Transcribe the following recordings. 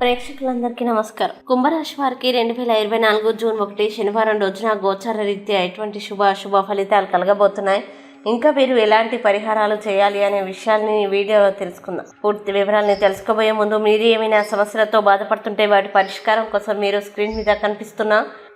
ప్రేక్షకులందరికీ నమస్కారం. కుంభరాశి వారికి రెండు వేల ఇరవై నాలుగు జూన్ ఒకటి శనివారం రోజున గోచార రీత్యా ఎటువంటి శుభ అశుభ ఫలితాలు కలగబోతున్నాయి? ఇంకా మీరు ఎలాంటి పరిహారాలు చేయాలి అనే విషయాల్ని వీడియో వీడియోలో తెలుసుకుందాం. పూర్తి వివరాలని తెలుసుకోబోయే ముందు మీరు ఏమైనా సమస్యలతో బాధపడుతుంటే వాటి పరిష్కారం కోసం మీరు స్క్రీన్ మీద కనిపిస్తున్న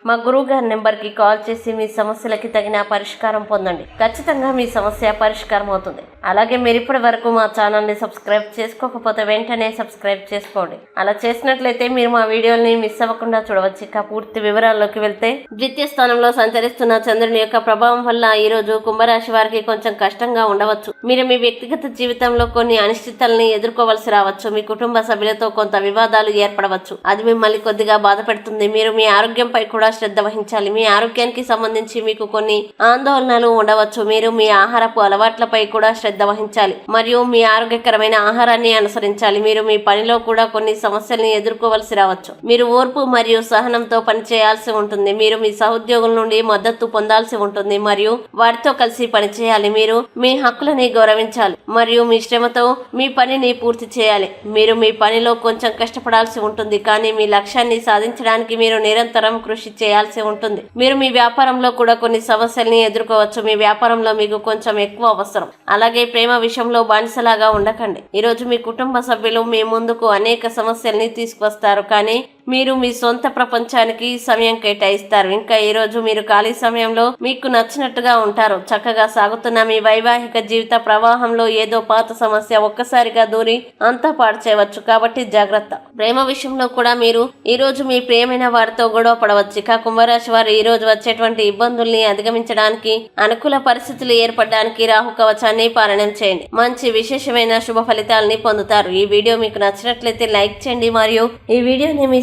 మా గురువు గారి నెంబర్కి కాల్ చేసి మీ సమస్యలకి తగిన పరిష్కారం పొందండి. ఖచ్చితంగా మీ సమస్య పరిష్కారం అవుతుంది. అలాగే మీరు ఇప్పటి వరకు మా ఛానల్ని సబ్స్క్రైబ్ చేసుకోకపోతే వెంటనే సబ్స్క్రైబ్ చేసుకోండి. అలా చేసినట్లయితే మీరు మా వీడియోల్ని మిస్ అవ్వకుండా చూడవచ్చు. ఇక పూర్తి వివరాల్లోకి వెళ్తే ద్వితీయ స్థానంలో సంచరిస్తున్న చంద్రుని యొక్క ప్రభావం వల్ల ఈ రోజు కుంభరాశి వారికి కొంచెం కష్టంగా ఉండవచ్చు. మీరు మీ వ్యక్తిగత జీవితంలో కొన్ని అనిశ్చితల్ని ఎదుర్కోవలసి రావచ్చు. మీ కుటుంబ సభ్యులతో కొంత వివాదాలు ఏర్పడవచ్చు. అది మిమ్మల్ని కొద్దిగా బాధ పెడుతుంది మీరు మీ ఆరోగ్యంపై కూడా శ్రద్ధ వహించాలి. మీ ఆరోగ్యానికి సంబంధించి మీకు కొన్ని ఆందోళనలు ఉండవచ్చు. మీరు మీ ఆహారపు అలవాట్లపై కూడా శ్రద్ధ వహించాలి. మరియు మీ ఆరోగ్యకరమైన ఆహారాన్ని అనుసరించాలి. మీరు మీ పనిలో కూడా కొన్ని సమస్యల్ని ఎదుర్కోవలసి రావచ్చు. మీరు ఓర్పు మరియు సహనంతో పనిచేయాల్సి ఉంటుంది. మీరు మీ సహోద్యోగుల నుండి మద్దతు పొందాల్సి ఉంటుంది. మరియు వారితో కలిసి పనిచేయాలి. మీరు మీ హక్కులని గౌరవించాలి. మరియు మీ శ్రమతో మీ పనిని పూర్తి చేయాలి. మీరు మీ పనిలో కొంచెం కష్టపడాల్సి ఉంటుంది. కానీ మీ లక్ష్యాన్ని సాధించడానికి మీరు నిరంతరం కృషి చేయాల్సి ఉంటుంది. మీరు మీ వ్యాపారంలో కూడా కొన్ని సమస్యల్ని ఎదుర్కోవచ్చు. మీ వ్యాపారంలో మీకు కొంచెం ఎక్కువ అవసరం. అలాగే ప్రేమ విషయంలో బానిసలాగా ఉండకండి. ఈరోజు మీ కుటుంబ సభ్యులు మీ ముందుకు అనేక సమస్యల్ని తీసుకొస్తారు. కానీ మీరు మీ సొంత ప్రపంచానికి సమయం కేటాయిస్తారు. ఇంకా ఈ రోజు మీరు ఖాళీ సమయంలో మీకు నచ్చినట్టుగా ఉంటారు. చక్కగా సాగుతున్న మీ వైవాహిక జీవిత ప్రవాహంలో ఏదో పాత సమస్య ఒక్కసారిగా దూరి అంతా పాడు చేయవచ్చు. కాబట్టి జాగ్రత్త. ప్రేమ విషయంలో కూడా మీరు ఈ రోజు మీ ప్రేమైన వారితో గొడవ పడవచ్చు. ఇక కుంభరాశి వారు ఈ రోజు వచ్చేటువంటి ఇబ్బందుల్ని అధిగమించడానికి అనుకూల పరిస్థితులు ఏర్పడడానికి రాహు కవచాన్ని పాలనం చేయండి. మంచి విశేషమైన శుభ ఫలితాలని పొందుతారు. ఈ వీడియో మీకు నచ్చినట్లయితే లైక్ చేయండి. మరియు ఈ వీడియోని మీ